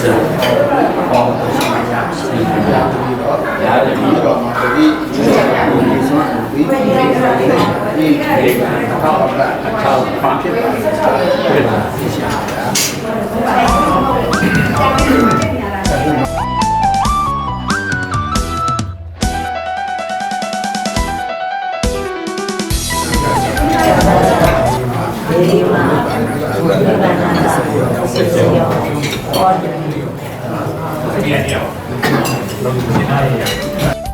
เนี่ 没有，花钱没有，没有，没有，没有。